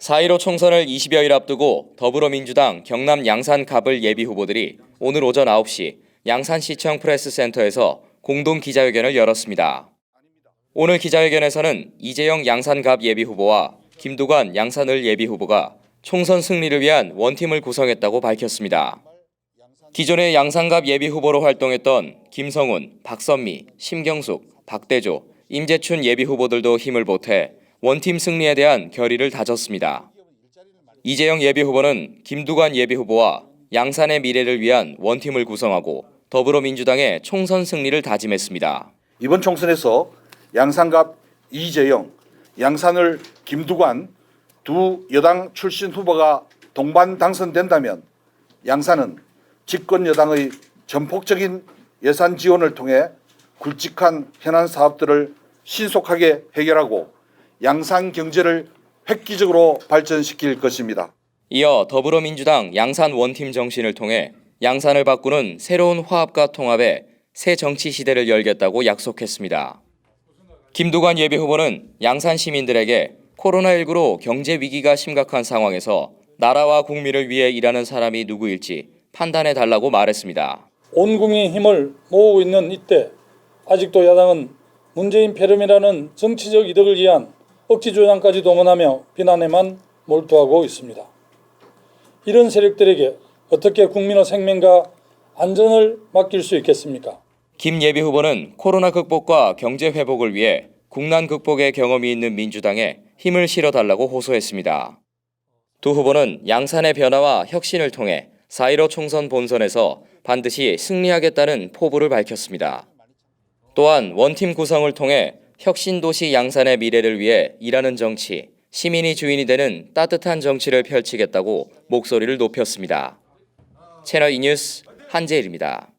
4.15 총선을 20여일 앞두고 더불어민주당 경남 양산 갑을 예비 후보들이 오늘 오전 9시 양산시청 프레스센터에서 공동 기자회견을 열었습니다. 오늘 기자회견에서는 이재영 양산갑 예비 후보와 김두관 양산을 예비 후보가 총선 승리를 위한 원팀을 구성했다고 밝혔습니다. 기존의 양산갑 예비 후보로 활동했던 김성훈, 박선미, 심경숙, 박대조, 임재춘 예비 후보들도 힘을 보태 원팀 승리에 대한 결의를 다졌습니다. 이재영 예비 후보는 김두관 예비 후보와 양산의 미래를 위한 원팀을 구성하고 더불어민주당의 총선 승리를 다짐했습니다. 이번 총선에서 양산갑 이재영, 양산을 김두관 두 여당 출신 후보가 동반 당선된다면 양산은 집권 여당의 전폭적인 예산 지원을 통해 굵직한 현안 사업들을 신속하게 해결하고 양산 경제를 획기적으로 발전시킬 것입니다. 이어 더불어민주당 양산 원팀 정신을 통해 양산을 바꾸는 새로운 화합과 통합의 새 정치 시대를 열겠다고 약속했습니다. 김두관 예비 후보는 양산 시민들에게 코로나19로 경제 위기가 심각한 상황에서 나라와 국민을 위해 일하는 사람이 누구일지 판단해 달라고 말했습니다. 온 국민의 힘을 모으고 있는 이때 아직도 야당은 문재인 패럼이라는 정치적 이득을 위한 억지 조장까지 동원하며 비난에만 몰두하고 있습니다. 이런 세력들에게 어떻게 국민의 생명과 안전을 맡길 수 있겠습니까? 김 예비 후보는 코로나 극복과 경제 회복을 위해 국난 극복의 경험이 있는 민주당에 힘을 실어달라고 호소했습니다. 두 후보는 양산의 변화와 혁신을 통해 4.15 총선 본선에서 반드시 승리하겠다는 포부를 밝혔습니다. 또한 원팀 구성을 통해 혁신도시 양산의 미래를 위해 일하는 정치, 시민이 주인이 되는 따뜻한 정치를 펼치겠다고 목소리를 높였습니다. 채널 E 뉴스 한재일입니다.